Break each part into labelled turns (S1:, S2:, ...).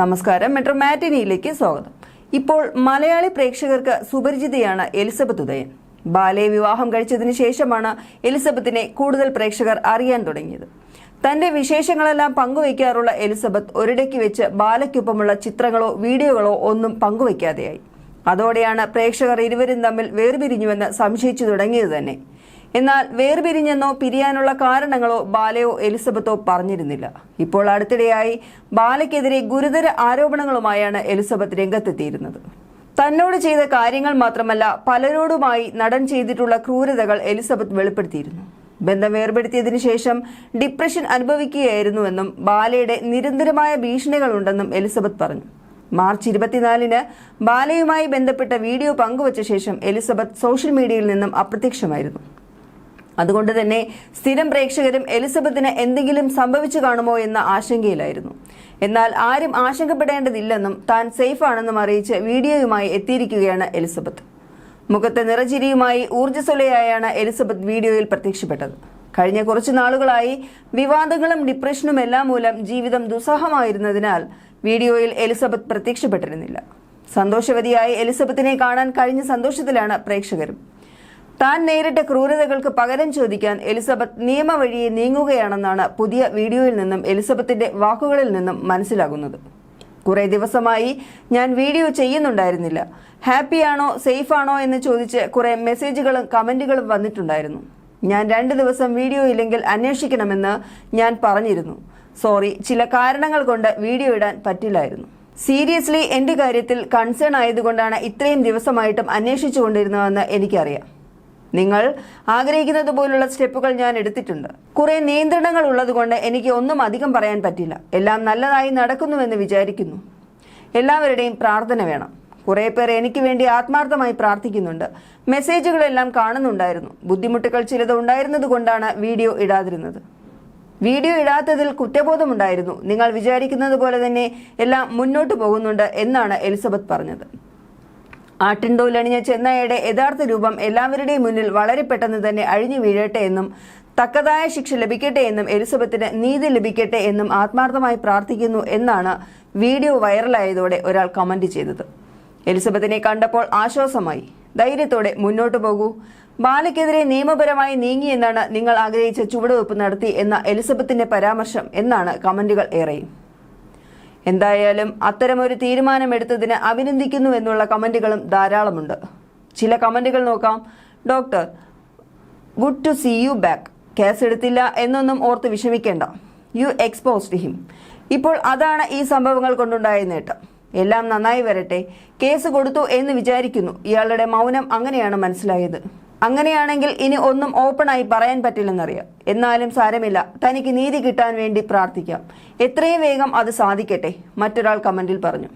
S1: നമസ്കാരം. മെട്രോ മാറ്റിനിയിലേക്ക് സ്വാഗതം. ഇപ്പോൾ മലയാളി പ്രേക്ഷകർക്ക് സുപരിചിതയാണ് എലിസബത്ത് ഉദയൻ. ബാലയെ വിവാഹം കഴിച്ചതിന് ശേഷമാണ് എലിസബത്തിനെ കൂടുതൽ പ്രേക്ഷകർ അറിയാൻ തുടങ്ങിയത്. തന്റെ വിശേഷങ്ങളെല്ലാം പങ്കുവയ്ക്കാറുള്ള എലിസബത്ത് ഒരിടയ്ക്ക് വെച്ച് ബാലയ്ക്കൊപ്പമുള്ള ചിത്രങ്ങളോ വീഡിയോകളോ ഒന്നും പങ്കുവയ്ക്കാതെയായി. അതോടെയാണ് പ്രേക്ഷകർ ഇരുവരും തമ്മിൽ വേർപിരിഞ്ഞുവെന്ന് സംശയിച്ചു തുടങ്ങിയത് തന്നെ. എന്നാൽ വേർപിരിഞ്ഞെന്നോ പിരിയാനുള്ള കാരണങ്ങളോ ബാലയോ എലിസബത്തോ പറഞ്ഞിരുന്നില്ല. ഇപ്പോൾ അടുത്തിടെയായി ബാലയ്ക്കെതിരെ ഗുരുതര ആരോപണങ്ങളുമായാണ് എലിസബത്ത് രംഗത്തെത്തിയിരുന്നത്. തന്നോട് ചെയ്ത കാര്യങ്ങൾ മാത്രമല്ല പലരോടുമായി നടൻ ചെയ്തിട്ടുള്ള ക്രൂരതകൾ എലിസബത്ത് വെളിപ്പെടുത്തിയിരുന്നു. ബന്ധം വേർപെടുത്തിയതിനു ശേഷം ഡിപ്രഷൻ അനുഭവിക്കുകയായിരുന്നുവെന്നും ബാലയുടെ നിരന്തരമായ ഭീഷണികളുണ്ടെന്നും എലിസബത്ത് പറഞ്ഞു. മാർച്ച് ഇരുപത്തിനാലിന് ബാലയുമായി ബന്ധപ്പെട്ട വീഡിയോ പങ്കുവച്ച ശേഷം എലിസബത്ത് സോഷ്യൽ മീഡിയയിൽ നിന്നും അപ്രത്യക്ഷമായിരുന്നു. അതുകൊണ്ട് തന്നെ സ്ഥിരം പ്രേക്ഷകരും എലിസബത്തിന് എന്തെങ്കിലും സംഭവിച്ചു കാണുമോ എന്ന ആശങ്കയിലായിരുന്നു. എന്നാൽ ആരും ആശങ്കപ്പെടേണ്ടതില്ലെന്നും താൻ സേഫ് ആണെന്നും അറിയിച്ച് വീഡിയോയുമായി എത്തിയിരിക്കുകയാണ് എലിസബത്ത്. മുഖത്തെ നിറചിരിയുമായി ഊർജസ്വലയായാണ് എലിസബത്ത് വീഡിയോയിൽ പ്രത്യക്ഷപ്പെട്ടത്. കഴിഞ്ഞ കുറച്ചു നാളുകളായി വിവാദങ്ങളും ഡിപ്രഷനും എല്ലാം മൂലം ജീവിതം ദുസ്സഹമായിരുന്നതിനാൽ വീഡിയോയിൽ എലിസബത്ത് പ്രത്യക്ഷപ്പെട്ടിരുന്നില്ല. സന്തോഷവതിയായി എലിസബത്തിനെ കാണാൻ കഴിഞ്ഞ സന്തോഷത്തിലാണ് പ്രേക്ഷകരും. താൻ നേരിട്ട ക്രൂരതകൾക്ക് പകരം ചോദിക്കാൻ എലിസബത്ത് നിയമവഴിയെ നീങ്ങുകയാണെന്നാണ് പുതിയ വീഡിയോയിൽ നിന്നും എലിസബത്തിന്റെ വാക്കുകളിൽ നിന്നും മനസ്സിലാകുന്നത്. കുറെ ദിവസമായി ഞാൻ വീഡിയോ ചെയ്യുന്നുണ്ടായിരുന്നില്ല. ഹാപ്പിയാണോ സേഫ് ആണോ എന്ന് ചോദിച്ച് കുറെ മെസ്സേജുകളും കമന്റുകളും വന്നിട്ടുണ്ടായിരുന്നു. ഞാൻ രണ്ട് ദിവസം വീഡിയോ ഇല്ലെങ്കിൽ അന്വേഷിക്കണമെന്ന് ഞാൻ പറഞ്ഞിരുന്നു. സോറി ചില കാരണങ്ങൾ കൊണ്ട് വീഡിയോ ഇടാൻ പറ്റില്ലായിരുന്നു. സീരിയസ്ലി എന്റെ കാര്യത്തിൽ കൺസേൺ ആയതുകൊണ്ടാണ് ഇത്രയും ദിവസമായിട്ടും അന്വേഷിച്ചുകൊണ്ടിരുന്നതെന്ന് എനിക്കറിയാം. നിങ്ങൾ ആഗ്രഹിക്കുന്നത് പോലുള്ള സ്റ്റെപ്പുകൾ ഞാൻ എടുത്തിട്ടുണ്ട്. കുറെ നിയന്ത്രണങ്ങൾ ഉള്ളതുകൊണ്ട് എനിക്ക് ഒന്നും അധികം പറയാൻ പറ്റില്ല. എല്ലാം നല്ലതായി നടക്കുന്നുവെന്ന് വിചാരിക്കുന്നു. എല്ലാവരുടെയും പ്രാർത്ഥന വേണം. കുറെ പേർ എനിക്ക് വേണ്ടി ആത്മാർത്ഥമായി പ്രാർത്ഥിക്കുന്നുണ്ട്. മെസ്സേജുകളെല്ലാം കാണുന്നുണ്ടായിരുന്നു. ബുദ്ധിമുട്ടുകൾ ചിലത് ഉണ്ടായിരുന്നത് കൊണ്ടാണ് വീഡിയോ ഇടാതിരുന്നത്. വീഡിയോ ഇടാത്തതിൽ കുറ്റബോധമുണ്ടായിരുന്നു. നിങ്ങൾ വിചാരിക്കുന്നത് പോലെ തന്നെ എല്ലാം മുന്നോട്ട് പോകുന്നുണ്ട് എന്നാണ് എലിസബത്ത് പറഞ്ഞത്. ആട്ടിൻതോലണിഞ്ഞ ചെന്നായയുടെ യഥാർത്ഥ രൂപം എല്ലാവരുടെയും മുന്നിൽ വളരെ പെട്ടെന്ന് തന്നെ അഴിഞ്ഞു വീഴട്ടെ എന്നും തക്കതായ ശിക്ഷ ലഭിക്കട്ടെ എന്നും എലിസബത്തിന് നീതി ലഭിക്കട്ടെ എന്നും ആത്മാർത്ഥമായി പ്രാർത്ഥിക്കുന്നു എന്നാണ് വീഡിയോ വൈറലായതോടെ ഒരാൾ കമന്റ് ചെയ്തത്. എലിസബത്തിനെ കണ്ടപ്പോൾ ആശ്വാസമായി. ധൈര്യത്തോടെ മുന്നോട്ടു പോകൂ. ബാലയ്ക്കെതിരെ നിയമപരമായി നീങ്ങിയെന്നാണ് നിങ്ങൾ ആഗ്രഹിച്ച ചുവടുവെപ്പ് നടത്തി എന്ന എലിസബത്തിന്റെ പരാമർശം എന്നാണ് കമന്റുകൾ ഏറെയും. എന്തായാലും അത്തരമൊരു തീരുമാനമെടുത്തതിന് അഭിനന്ദിക്കുന്നു എന്നുള്ള കമന്റുകളും ധാരാളമുണ്ട്. ചില കമന്റുകൾ നോക്കാം. Doctor good to see you back case എടുത്തില്ല എന്നൊന്നും ഓർത്ത് വിഷമിക്കേണ്ട. യു എക്സ്പോസ്ഡ് ഹിം ഇപ്പോൾ അതാണ് ഈ സംഭവങ്ങൾ കൊണ്ടുണ്ടായ നേട്ടം. എല്ലാം നന്നായി വരട്ടെ. കേസ് കൊടുത്തു എന്ന് വിചാരിക്കുന്നു. ഇയാളുടെ മൗനം അങ്ങനെയാണ് മനസ്സിലായത്. അങ്ങനെയാണെങ്കിൽ ഇനി ഒന്നും ഓപ്പണായി പറയാൻ പറ്റില്ലെന്നറിയാം. എന്നാലും സാരമില്ല. തനിക്ക് നീതി കിട്ടാൻ വേണ്ടി പ്രാർത്ഥിക്കാം. എത്രയും വേഗം അത് സാധിക്കട്ടെ മറ്റൊരാൾ കമന്റിൽ പറഞ്ഞു.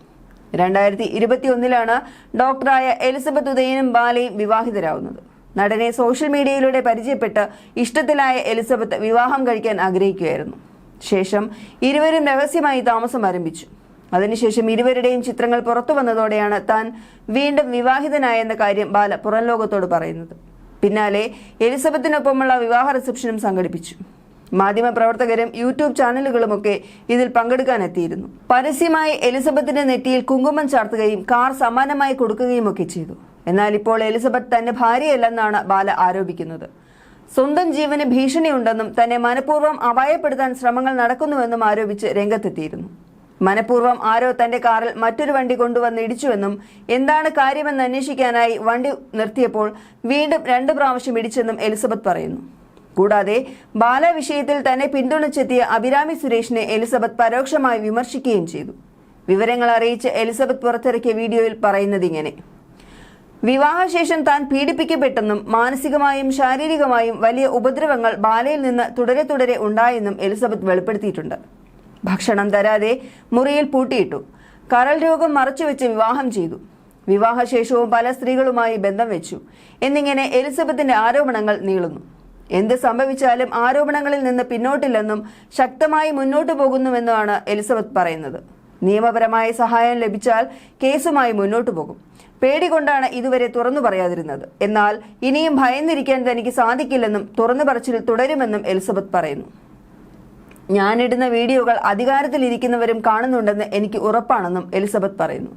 S1: രണ്ടായിരത്തി ഇരുപത്തിയൊന്നിലാണ് ഡോക്ടറായ എലിസബത്ത് ഉദയനും ബാലയും വിവാഹിതരാകുന്നത് നടനെ സോഷ്യൽ മീഡിയയിലൂടെ പരിചയപ്പെട്ട് ഇഷ്ടത്തിലായ എലിസബത്ത് വിവാഹം കഴിക്കാൻ ആഗ്രഹിക്കുകയായിരുന്നു. ശേഷം ഇരുവരും രഹസ്യമായി താമസം ആരംഭിച്ചു. അതിനുശേഷം ഇരുവരുടെയും ചിത്രങ്ങൾ പുറത്തു വന്നതോടെയാണ് താൻ വീണ്ടും വിവാഹിതനായെന്ന കാര്യം ബാല പുറം ലോകത്തോട് പറയുന്നത്. പിന്നാലെ എലിസബത്തിനൊപ്പമുള്ള വിവാഹ റിസപ്ഷനും സംഘടിപ്പിച്ചു. മാധ്യമപ്രവർത്തകരും യൂട്യൂബ് ചാനലുകളുമൊക്കെ ഇതിൽ പങ്കെടുക്കാനെത്തിയിരുന്നു. പരസ്യമായി എലിസബത്തിന്റെ നെറ്റിയിൽ കുങ്കുമം ചാർത്തുകയും കാർ സമ്മാനമായി കൊടുക്കുകയും ഒക്കെ ചെയ്തു. എന്നാൽ ഇപ്പോൾ എലിസബത്ത് തന്റെ ഭാര്യയല്ലെന്നാണ് ബാല ആരോപിക്കുന്നത്. സ്വന്തം ജീവന് ഭീഷണിയുണ്ടെന്നും തന്നെ മനഃപൂർവം അപായപ്പെടുത്താൻ ശ്രമങ്ങൾ നടക്കുന്നുവെന്നും ആരോപിച്ച് രംഗത്തെത്തിയിരുന്നു. മനഃപൂർവം ആരോ തന്റെ കാറിൽ മറ്റൊരു വണ്ടി കൊണ്ടുവന്ന് ഇടിച്ചുവെന്നും എന്താണ് കാര്യമെന്ന് അന്വേഷിക്കാനായി വണ്ടി നിർത്തിയപ്പോൾ വീണ്ടും രണ്ട് പ്രാവശ്യം ഇടിച്ചെന്നും എലിസബത്ത് പറയുന്നു. കൂടാതെ ബാല വിഷയത്തിൽ തന്നെ പിന്തുണച്ചെത്തിയ അഭിരാമി സുരേഷിനെ എലിസബത്ത് പരോക്ഷമായി വിമർശിക്കുകയും ചെയ്തു. വിവരങ്ങൾ അറിയിച്ച് എലിസബത്ത് പുറത്തിറക്കിയ വീഡിയോയിൽ പറയുന്നതിങ്ങനെ വിവാഹശേഷം താൻ പീഡിപ്പിക്കപ്പെട്ടെന്നും മാനസികമായും ശാരീരികമായും വലിയ ഉപദ്രവങ്ങൾ ബാലയിൽ നിന്ന് തുടരെ തുടരെ ഉണ്ടായെന്നും എലിസബത്ത് വെളിപ്പെടുത്തിയിട്ടുണ്ട്. ഭക്ഷണം തരാതെ മുറിയിൽ പൂട്ടിയിട്ടു. കരൾ രോഗം മറച്ചുവെച്ച് വിവാഹം ചെയ്തു. വിവാഹശേഷവും പല സ്ത്രീകളുമായി ബന്ധം വെച്ചു. എന്നിങ്ങനെ എലിസബത്തിന്റെ ആരോപണങ്ങൾ നീളുന്നു. എന്ത് സംഭവിച്ചാലും ആരോപണങ്ങളിൽ നിന്ന് പിന്നോട്ടില്ലെന്നും ശക്തമായി മുന്നോട്ടു പോകുന്നുവെന്നുമാണ് എലിസബത്ത് പറയുന്നത്. നിയമപരമായ സഹായം ലഭിച്ചാൽ കേസുമായി മുന്നോട്ടു പോകും. പേടി കൊണ്ടാണ് ഇതുവരെ തുറന്നു പറയാതിരുന്നത്. എന്നാൽ ഇനിയും ഭയന്നിരിക്കാൻ തനിക്ക് സാധിക്കില്ലെന്നും തുറന്നു പറച്ചിൽ തുടരുമെന്നും എലിസബത്ത് പറയുന്നു. ഞാനിടുന്ന വീഡിയോകൾ അധികാരത്തിലിരിക്കുന്നവരും കാണുന്നുണ്ടെന്ന് എനിക്ക് ഉറപ്പാണെന്നും എലിസബത്ത് പറയുന്നു.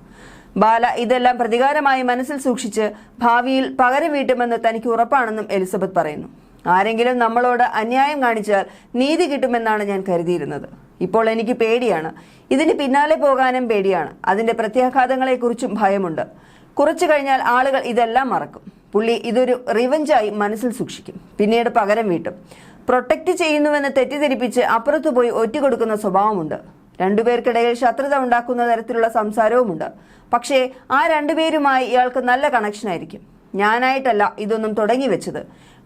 S1: ബാല ഇതെല്ലാം പ്രതികാരമായി മനസ്സിൽ സൂക്ഷിച്ച് ഭാവിയിൽ പകരം വീട്ടുമെന്ന് തനിക്ക് ഉറപ്പാണെന്നും എലിസബത്ത് പറയുന്നു. ആരെങ്കിലും നമ്മളോട് അന്യായം കാണിച്ചാൽ നീതി കിട്ടുമെന്നാണ് ഞാൻ കരുതിയിരുന്നത്. ഇപ്പോൾ എനിക്ക് പേടിയാണ്. ഇതിന് പിന്നാലെ പോകാനും പേടിയാണ്. അതിന്റെ പ്രത്യാഘാതങ്ങളെക്കുറിച്ചും ഭയമുണ്ട്. കുറച്ചു കഴിഞ്ഞാൽ ആളുകൾ ഇതെല്ലാം മറക്കും. പുള്ളി ഇതൊരു റിവഞ്ചായി മനസ്സിൽ സൂക്ഷിക്കും. പിന്നീട് പകരം വീട്ടും. പ്രൊട്ടക്ട് ചെയ്യുന്നുവെന്ന് തെറ്റിദ്ധരിപ്പിച്ച് അപ്പുറത്തു പോയി ഒറ്റുകൊടുക്കുന്ന സ്വഭാവമുണ്ട്. രണ്ടുപേർക്കിടയിൽ ശത്രുത ഉണ്ടാക്കുന്ന തരത്തിലുള്ള സംസാരവുമുണ്ട്. പക്ഷേ ആ രണ്ടുപേരുമായി ഇയാൾക്ക് നല്ല കണക്ഷൻ ആയിരിക്കും. ഞാനായിട്ടല്ല ഇതൊന്നും തുടങ്ങി വെച്ചത്.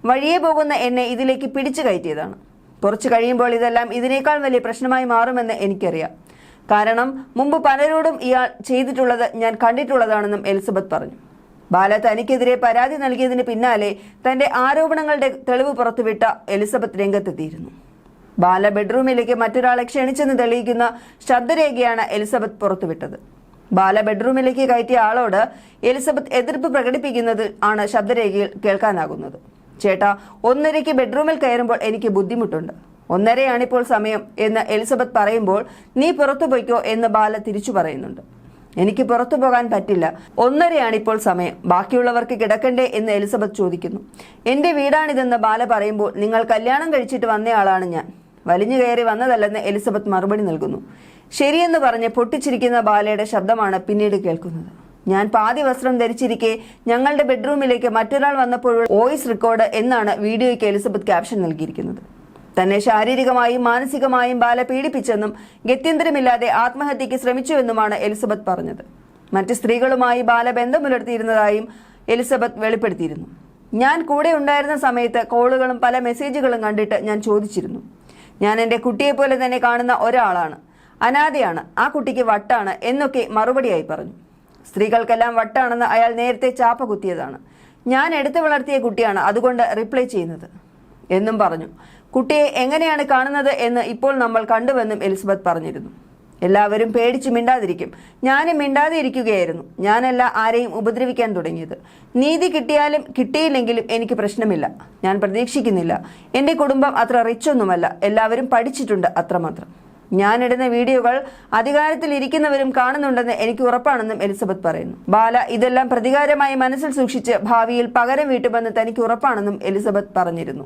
S1: വഴിയെ പോകുന്ന എന്നെ ഇതിലേക്ക് പിടിച്ചു കയറ്റിയതാണ്. കുറച്ച് കഴിയുമ്പോൾ ഇതെല്ലാം ഇതിനേക്കാൾ വലിയ പ്രശ്നമായി മാറുമെന്ന് എനിക്കറിയാം. കാരണം മുമ്പ് പലരോടും ഇയാൾ ചെയ്തിട്ടുള്ളത് ഞാൻ കണ്ടിട്ടുള്ളതാണെന്നും എലിസബത്ത് പറഞ്ഞു. ബാല തനിക്കെതിരെ പരാതി നൽകിയതിന് പിന്നാലെ തന്റെ ആരോപണങ്ങളുടെ തെളിവ് പുറത്തുവിട്ട എലിസബത്ത് രംഗത്തെത്തിയിരുന്നു. ബാല ബെഡ്റൂമിലേക്ക് മറ്റൊരാളെ ക്ഷണിച്ചെന്ന് തെളിയിക്കുന്ന ശബ്ദരേഖയാണ് എലിസബത്ത് പുറത്തുവിട്ടത്. ബാല ബെഡ്റൂമിലേക്ക് കയറ്റിയ ആളോട് എലിസബത്ത് എതിർപ്പ് പ്രകടിപ്പിക്കുന്നത് ആണ് ശബ്ദരേഖയിൽ കേൾക്കാനാകുന്നത്. ചേട്ടാ ഒന്നരയ്ക്ക് ബെഡ്റൂമിൽ കയറുമ്പോൾ എനിക്ക് ബുദ്ധിമുട്ടുണ്ട്. ഒന്നരയാണിപ്പോൾ സമയം എന്ന് എലിസബത്ത് പറയുമ്പോൾ നീ പുറത്തു എന്ന് ബാല തിരിച്ചു പറയുന്നുണ്ട്. എനിക്ക് പുറത്തു പോകാൻ പറ്റില്ല. ഒന്നരയാണ് ഇപ്പോൾ സമയം. ബാക്കിയുള്ളവർക്ക് കിടക്കണ്ടേ എന്ന് എലിസബത്ത് ചോദിക്കുന്നു. എന്റെ വീടാണിതെന്ന് ബാല പറയുമ്പോൾ നിങ്ങൾ കല്യാണം കഴിച്ചിട്ട് വന്നയാളാണ് ഞാൻ. വലിഞ്ഞു കയറി വന്നതല്ലെന്ന് എലിസബത്ത് മറുപടി നൽകുന്നു. ശരിയെന്ന് പറഞ്ഞ് പൊട്ടിച്ചിരിക്കുന്ന ബാലയുടെ ശബ്ദമാണ് പിന്നീട് കേൾക്കുന്നത്. ഞാൻ പാതി വസ്ത്രം ധരിച്ചിരിക്കെ ഞങ്ങളുടെ ബെഡ്റൂമിലേക്ക് മറ്റൊരാൾ വന്നപ്പോഴുള്ള വോയിസ് റെക്കോർഡ് എന്നാണ് വീഡിയോയ്ക്ക് എലിസബത്ത് ക്യാപ്ഷൻ നൽകിയിരിക്കുന്നത്. തന്നെ ശാരീരികമായും മാനസികമായും ബാല പീഡിപ്പിച്ചെന്നും ഗത്യന്തരമില്ലാതെ ആത്മഹത്യയ്ക്ക് ശ്രമിച്ചുവെന്നുമാണ് എലിസബത്ത് പറഞ്ഞത്. മറ്റ് സ്ത്രീകളുമായി ബാല ബന്ധം പുലർത്തിയിരുന്നതായും എലിസബത്ത് വെളിപ്പെടുത്തിയിരുന്നു. ഞാൻ കൂടെ ഉണ്ടായിരുന്ന സമയത്ത് കോളുകളും പല മെസ്സേജുകളും കണ്ടിട്ട് ഞാൻ ചോദിച്ചിരുന്നു. ഞാൻ എന്റെ കുട്ടിയെപ്പോലെ തന്നെ കാണുന്ന ഒരാളാണ്. അനാഥയാണ്. ആ കുട്ടിക്ക് വട്ടാണ് എന്നൊക്കെ മറുപടിയായി പറഞ്ഞു. സ്ത്രീകൾക്കെല്ലാം വട്ടാണെന്ന് അയാൾ നേരത്തെ ചാപ്പ കുത്തിയതാണ്. ഞാൻ എടുത്തു വളർത്തിയ കുട്ടിയാണ് അതുകൊണ്ട് റിപ്ലൈ ചെയ്യുന്നത്. എന്നും പറഞ്ഞു. കുട്ടിയെ എങ്ങനെയാണ് കാണുന്നത് എന്ന് ഇപ്പോൾ നമ്മൾ കണ്ടുവെന്നും എലിസബത്ത് പറഞ്ഞിരുന്നു. എല്ലാവരും പേടിച്ച് മിണ്ടാതിരിക്കും. ഞാനും മിണ്ടാതെ ഇരിക്കുകയായിരുന്നു ഞാനല്ല ആരെയും ഉപദ്രവിക്കാൻ തുടങ്ങിയത്. നീതി കിട്ടിയാലും കിട്ടിയില്ലെങ്കിലും എനിക്ക് പ്രശ്നമില്ല. ഞാൻ പ്രതീക്ഷിക്കുന്നില്ല. എന്റെ കുടുംബം അത്ര റിച്ച് ഒന്നുമല്ല. എല്ലാവരും പഠിച്ചിട്ടുണ്ട് അത്രമാത്രം. ഞാനിടുന്ന വീഡിയോകൾ അധികാരത്തിൽ ഇരിക്കുന്നവരും കാണുന്നുണ്ടെന്ന് എനിക്ക് ഉറപ്പാണെന്നും എലിസബത്ത് പറയുന്നു. ബാല ഇതെല്ലാം പ്രതികാരമായി മനസ്സിൽ സൂക്ഷിച്ച് ഭാവിയിൽ പകരം വീട്ടുമെന്ന് തനിക്ക് ഉറപ്പാണെന്നും എലിസബത്ത് പറഞ്ഞിരുന്നു.